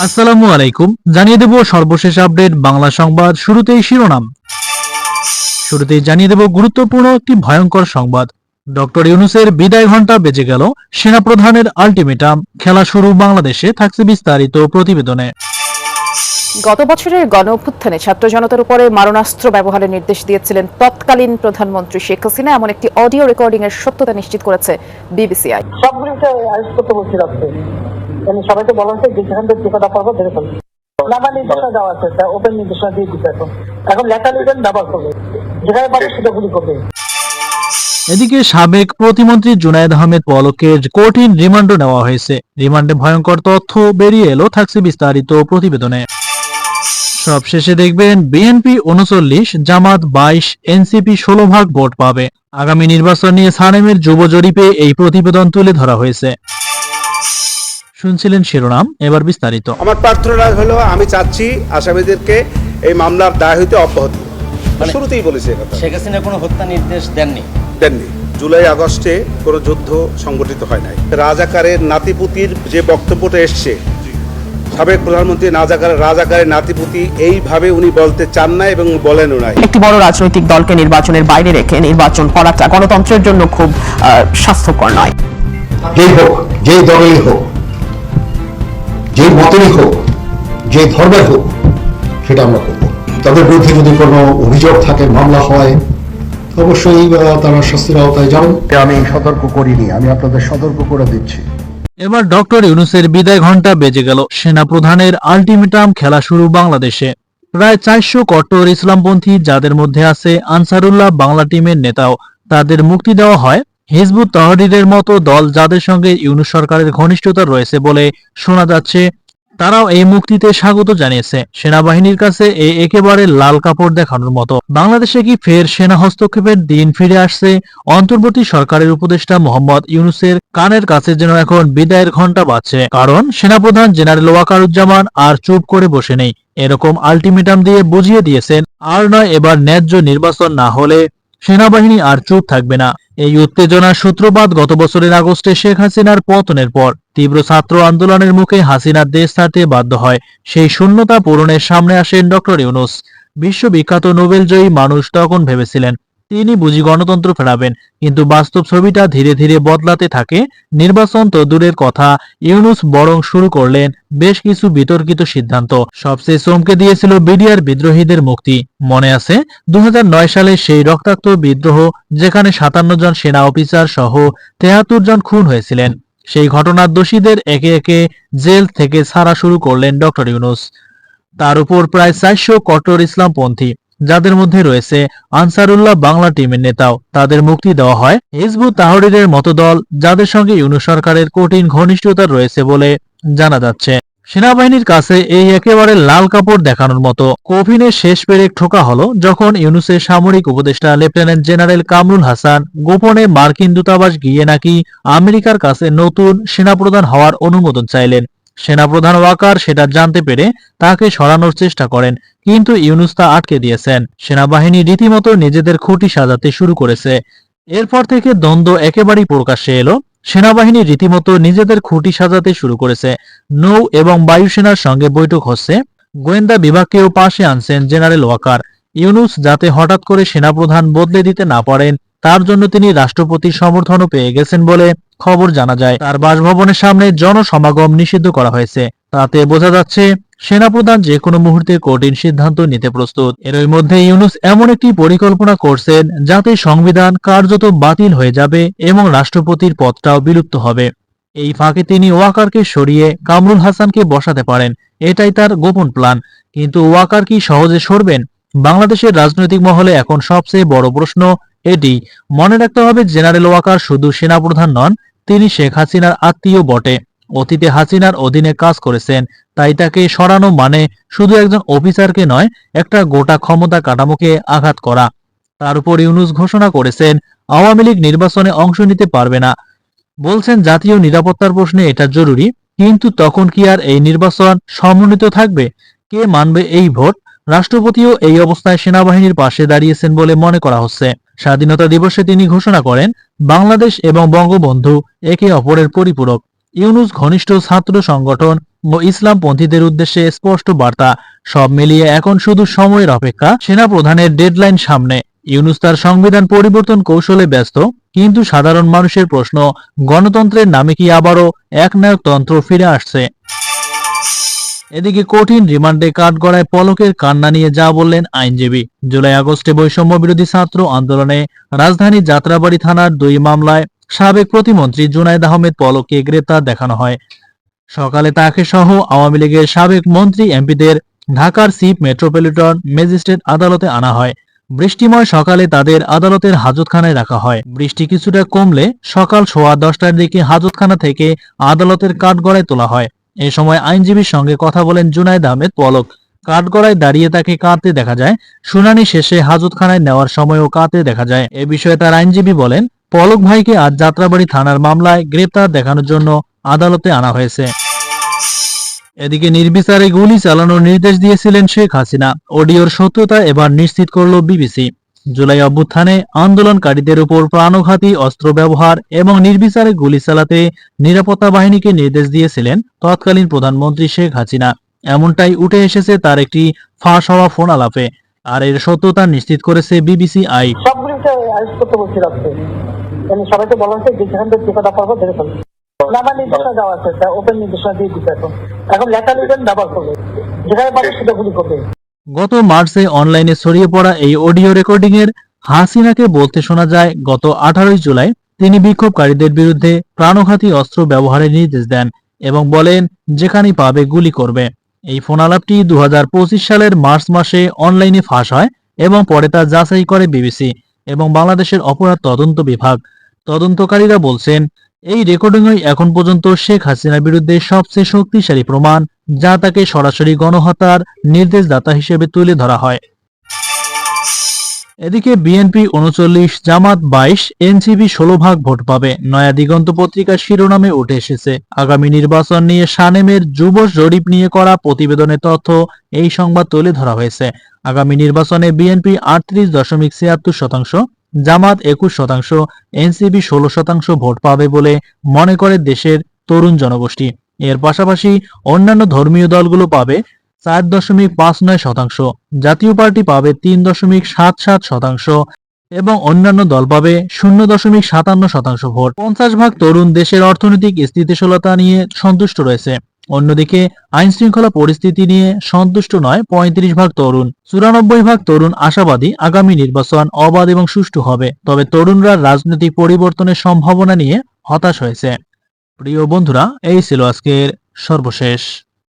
আসসালামু আলাইকুম। জানিয়ে দেব সর্বশেষ আপডেট বাংলা সংবাদ শুরুতেই শিরোনাম। শুরুতেই জানিয়ে দেব গুরুত্বপূর্ণ একটি ভয়ঙ্কর সংবাদ। ডক্টর ইউনুসের বিদায় ঘণ্টা বেজে গেল সেনাপ্রধানের আলটিমেটাম খেলা শুরু বাংলাদেশে থাকছে বিস্তারিত প্রতিবেদনে। গত বছরের গণ অভ্যুত্থানে ছাত্র জনতার উপরে মারণাস্ত্র ব্যবহারের নির্দেশ দিয়েছিলেন তৎকালীন প্রধানমন্ত্রী শেখ হাসিনা এমন একটি অডিও রেকর্ডিং এর সত্যতা নিশ্চিত করেছে বিবিসিআই। মানে সবাইকে বলা যেখান থেকে টিকাটা ধরে ফেলবে নামার নির্দেশনা দেওয়া আছে ওপেন নির্দেশনা দিয়ে দিচ্ছে এখন। এখন লেখা নিবেন ব্যবহার করবে। যেখানে পাবে সেটা গুলি করবে। এদিকে সাবেক প্রতিমন্ত্রী জুনায়েদ আহমেদ পলকে কঠিন রিমান্ডও নেওয়া হয়েছে। রিমান্ডে ভয়ঙ্কর তথ্য বেরিয়ে এলো থাকছে বিস্তারিত প্রতিবেদনে। সবশেষে দেখবেন, বিএনপি উনচল্লিশ, জামাত বাইশ, এনসিপি ষোলো ভাগ ভোট পাবে। আগামী নির্বাচন নিয়ে সানেমের যুব জরিপে এই প্রতিবেদন তুলে ধরা হয়েছে। শুনছিলেন শিরোনাম এবার বিস্তারিত। আমার প্রার্থনা হলো আমি চাচ্ছি আসামিদেরকে এই মামলার দায় হইতে অব্যাহতি। শুরুতেই বলেছি শেখ হাসিনা কোনো হত্যা নির্দেশ দেননি? দেননি। জুলাই আগস্টে কোনো যুদ্ধ সংগঠিত হয় নাই। রাজাকারের নাতিপুতির যে বক্তব্যটা এসছে সাবেক প্রধানমন্ত্রী রাজাকারের রাজাকারের নাতিপুতি এইভাবে উনি বলতে চান না এবং বলেনও নাই। একটি বড় রাজনৈতিক দলকে নির্বাচনের বাইরে রেখে নির্বাচন করাটা গণতন্ত্রের জন্য খুব আহ, স্বাস্থ্যকর নয়। যেই হোক যেই দলেই হোক মতেরই হোক যে ধর্মের হোক সেটা আমরা করব। তাদের বিরুদ্ধে যদি কোনো অভিযোগ থাকে মামলা হয় অবশ্যই তারা শাস্তির আওতায় যাবেন আমি সতর্ক করিনি আমি আপনাদের সতর্ক করে দিচ্ছি। এবার ডক্টর ইউনুসের বিদায় ঘণ্টা বেজে গেল। সেনাপ্রধানের আলটিমেটাম খেলা শুরু বাংলাদেশে। প্রায় চারশো কট্টর ইসলামপন্থী যাদের মধ্যে আছে আনসারুল্লাহ বাংলা টিমের নেতাও তাদের মুক্তি দেওয়া হয়। হিজবুত তহরিরের মতো দল যাদের সঙ্গে ইউনুস সরকারের ঘনিষ্ঠতা রয়েছে বলে শোনা যাচ্ছে তারাও এই মুক্তিতে স্বাগত জানিয়েছে। সেনাবাহিনীর কাছে এই একেবারে লাল কাপড় দেখানোর মতো। বাংলাদেশে কি ফের সেনা হস্তক্ষেপের দিন ফিরে আসছে? অন্তর্বর্তী সরকারের উপদেষ্টা মোহাম্মদ ইউনুসের কানের কাছে যেন এখন বিদায়ের ঘণ্টা বাজছে। কারণ সেনাপ্রধান জেনারেল ওয়াকারুজ্জামান আর চুপ করে বসে নেই। এরকম আলটিমেটাম দিয়ে বুঝিয়ে দিয়েছেন, আর নয় এবার ন্যায্য নির্বাচন না হলে সেনাবাহিনী আর চুপ থাকবে না। এই উত্তেজনার সূত্রপাত গত বছরের আগস্টে শেখ হাসিনার পতনের পর তীব্র ছাত্র আন্দোলনের মুখে হাসিনার দেশ ছাড়তে বাধ্য হয়। সেই শূন্যতা পূরণের সামনে আসেন ডক্টর ইউনুস। বিশ্ববিখ্যাত নোবেলজয়ী মানুষ তখন ভেবেছিলেন তিনি বুঝি গণতন্ত্র ফেরাবেন, কিন্তু বাস্তব ছবিটা ধীরে ধীরে বদলাতে থাকে। নির্বাচন তো দূরের কথা, ইউনুস বরং শুরু করলেন বেশ কিছু বিতর্কিত সিদ্ধান্ত। সবচেয়ে চমকে দিয়েছিল বিডিআর বিদ্রোহীদের মুক্তি। মনে আছে দু হাজার নয় সালে সেই রক্তাক্ত বিদ্রোহ যেখানে সাতান্ন জন সেনা অফিসার সহ তেহাত্তর জন খুন হয়েছিলেন। সেই ঘটনার দোষীদের একে একে জেল থেকে ছাড়া শুরু করলেন ডক্টর ইউনুস। তার উপর প্রায় চারশো কট্টর ইসলামপন্থী যাদের মধ্যে রয়েছে আনসারুল্লাহ বাংলা টিমের নেতাও, তাদের মুক্তি দেওয়া হয়। হিজবুত তাহরিরের মতো দল যাদের সঙ্গে ইউনুস সরকারের কঠিন ঘনিষ্ঠতা রয়েছে বলে জানা যাচ্ছে। সেনাবাহিনীর কাছে এই একেবারে লাল কাপড় দেখানোর মতো কফিনের শেষ পেরেক ঠোকা হলো যখন ইউনুসের সামরিক উপদেষ্টা লেফটেন্যান্ট জেনারেল কামরুল হাসান গোপনে মার্কিন দূতাবাস গিয়ে নাকি আমেরিকার কাছে নতুন সেনাপ্রধান হওয়ার অনুমোদন চাইলেন। সেনাপ্রধান ওয়াকার সেটা জানতে পেরে তাকে সরানোর চেষ্টা করেন, কিন্তু ইউনুস তা আটকে দিয়েছেন। সেনাবাহিনী রীতিমতো নিজেদের খুঁটি সাজাতে শুরু করেছে। এরপর থেকে দ্বন্দ্ব একেবারেই প্রকাশ্যে এলো। সেনাবাহিনী রীতিমতো নিজেদের খুঁটি সাজাতে শুরু করেছে। নৌ এবং বায়ুসেনার সঙ্গে বৈঠক হচ্ছে। গোয়েন্দা বিভাগকেও পাশে আনছেন জেনারেল ওয়াকার। ইউনুস যাতে হঠাৎ করে সেনাপ্রধান বদলে দিতে না পারেন, তার জন্য তিনি রাষ্ট্রপতির সমর্থনও পেয়ে গেছেন বলে খবর জানা যায়। তার বাসভবনের সামনে জনসমাগম নিষিদ্ধ করা হয়েছে। তাতে বোঝা যাচ্ছে, সেনাপ্রধান যে কোনো মুহূর্তে কঠিন সিদ্ধান্ত নিতে প্রস্তুত। এরই মধ্যে ইউনুস এমন একটি পরিকল্পনা করছেন যাতে সংবিধান কার্যত বাতিল হয়ে যাবে এবং রাষ্ট্রপতির পদটাও বিলুপ্ত হবে। এই ফাঁকে তিনি ওয়াকারকে সরিয়ে কামরুল হাসানকে বসাতে পারেন। এটাই তার গোপন প্ল্যান। কিন্তু ওয়াকার কি সহজে সরবেন? বাংলাদেশের রাজনৈতিক মহলে এখন সবচেয়ে বড় প্রশ্ন এটি। মনে রাখতে হবে, জেনারেল ওয়াকার শুধু সেনাপ্রধান নন তিনি শেখ হাসিনার আত্মীয় বটে। অতীতে হাসিনার অধীনে কাজ করেছেন, তাই তাকে সরানো মানে শুধু একজন অফিসারকে নয়, একটা গোটা ক্ষমতা কাঠামোকে আঘাত করা। তার উপর ইউনুস ঘোষণা করেছেন, আওয়ামী লীগ নির্বাচনে অংশ নিতে পারবে না। বলছেন, জাতীয় নিরাপত্তার প্রশ্নে এটা জরুরি, কিন্তু তখন কি আর এই নির্বাচন সমন্বিত থাকবে? কে মানবে এই ভোট? রাষ্ট্রপতিও এই অবস্থায় সেনাবাহিনীর পাশে দাঁড়িয়েছেন বলে মনে করা হচ্ছে। স্বাধীনতা দিবসে তিনি ঘোষণা করেন বাংলাদেশ এবং বঙ্গবন্ধু একে অপরের পরিপূরক। ইউনুস ঘনিষ্ঠ ছাত্র সংগঠন ও ইসলামপন্থীদের উদ্দেশ্যে স্পষ্ট বার্তা, সব মিলিয়ে এখন শুধু সময়ের অপেক্ষা সেনা প্রধানের ডেডলাইন সামনে। ইউনুস তার সংবিধান পরিবর্তন কৌশলে ব্যস্ত, কিন্তু সাধারণ মানুষের প্রশ্ন, গণতন্ত্রের নামে কি আবারও একনায়কতন্ত্র ফিরে আসছে? এদিকে কঠিন রিমান্ডে কাঠগড়ায় পলকের কান্না নিয়ে যা বললেন আইনজীবী। জুলাই আগস্টে বৈষম্য বিরোধী ছাত্র আন্দোলনে রাজধানী যাত্রাবাড়ি থানার দুই মামলায় সাবেক প্রতিমন্ত্রী জুনায়দ আহমেদ পলককে গ্রেপ্তার দেখানো হয়। সকালে তাকে সহ আওয়ামী লীগের সাবেক মন্ত্রী এমপিদের ঢাকার চিফ মেট্রোপলিটন ম্যাজিস্ট্রেট আদালতে আনা হয়। বৃষ্টিময় সকালে তাদের আদালতের হাজতখানায় রাখা হয়। বৃষ্টি কিছুটা কমলে সকাল সোয়া দশটার দিকে হাজতখানা থেকে আদালতের কাঠগড়ায় তোলা হয়। এ সময় আইনজীবীর সঙ্গে কথা বলেন জুনায়দ আহমেদ পলক। কাঠগড়ায় দাঁড়িয়ে তাকে কাঁদতে দেখা যায়। শুনানি শেষে হাজতখানায় নেওয়ার সময়ও কাঁদতে দেখা যায়। এ বিষয়ে তার আইনজীবী বলেন, পলক ভাইকে আজ যাত্রাবাড়ি থানার মামলায় গ্রেপ্তার দেখানোর জন্য আদালতে আনা হয়েছে। এদিকে নির্বিচারে গুলি চালানোর নির্দেশ দিয়েছিলেন শেখ হাসিনা। অডিওর সত্যতা এবার নিশ্চিত করল বিবিসি। জুলাই অভ্যুত্থানে আন্দোলনকারীদের উপর প্রাণঘাতী অস্ত্র ব্যবহার এবং নির্বিচারে গুলি চালাতে নিরাপত্তা বাহিনীকে নির্দেশ দিয়েছিলেন তৎকালীন প্রধানমন্ত্রী শেখ হাসিনা। এমনটাই উঠে এসেছে তার একটি ফাঁস হওয়া ফোন আলাপে। আর এর সত্যতা নিশ্চিত করেছে বিবিসি আই। মানে সবাইকে বলা হচ্ছে যে যেখান আছে ওপেন নির্দেশনা দিয়ে দিচ্ছে এখন। এখন লেখা লিখবেন ব্যবহার করবে। যেখানে পাবে সেটা গুলি করবে। গত মার্চে অনলাইনে ছড়িয়ে পড়া এই অডিও রেকর্ডিং এর হাসিনাকে বলতে শোনা যায়, গত আঠারোই জুলাই তিনি বিক্ষোভকারীদের বিরুদ্ধে প্রাণঘাতী অস্ত্র ব্যবহারের নির্দেশ দেন এবং বলেন, যেখানেই পাবে গুলি করবে। এই ফোন আলাপটি দু হাজার পঁচিশ সালের মার্চ মাসে অনলাইনে ফাঁস হয় এবং পরে তা যাচাই করে বিবিসি এবং বাংলাদেশের অপরাধ তদন্ত বিভাগ। তদন্তকারীরা বলছেন এই রেকর্ডিংই এখন পর্যন্ত শেখ হাসিনার বিরুদ্ধে সবচেয়ে শক্তিশালী প্রমাণ, যা তাকে সরাসরি গণহত্যার নির্দেশদাতা হিসেবে তুলে ধরা হয়। এদিকে বিএনপি উনচল্লিশ, জামাত বাইশ, এনসিপি ষোলো ভাগ ভোট পাবে, নয়া দিগন্ত পত্রিকার শিরোনামে উঠে এসেছে। আগামী নির্বাচন নিয়ে সানেমের যুব জরিপ নিয়ে করা প্রতিবেদনের তথ্য এই সংবাদ তুলে ধরা হয়েছে। আগামী নির্বাচনে বিএনপি আটত্রিশ দশমিক ছিয়াত্তর শতাংশ জামাত একুশ শতাংশ, এনসিপি ষোলো শতাংশ ভোট পাবে বলে মনে করে দেশের তরুণ জনগোষ্ঠী। এর পাশাপাশি অন্যান্য ধর্মীয় দলগুলো পাবে চার দশমিক পাঁচ নয় শতাংশ, জাতীয় পার্টি পাবে তিন দশমিক সাত সাত শতাংশ এবং অন্যান্য দল পাবে শূন্য দশমিক সাতান্ন শতাংশ ভোট। পঞ্চাশ ভাগ তরুণ দেশের অর্থনৈতিক স্থিতিশীলতা নিয়ে সন্তুষ্ট রয়েছে। অন্যদিকে আইন শৃঙ্খলা পরিস্থিতি নিয়ে সন্তুষ্ট নয় পঁয়ত্রিশ ভাগ তরুণ। চুরানব্বই ভাগ তরুণ আশাবাদী আগামী নির্বাচন অবাধ এবং সুষ্ঠু হবে। তবে তরুণরা রাজনৈতিক পরিবর্তনের সম্ভাবনা নিয়ে হতাশ হয়েছে। প্রিয় বন্ধুরা, এই ছিল আজকের সর্বশেষ।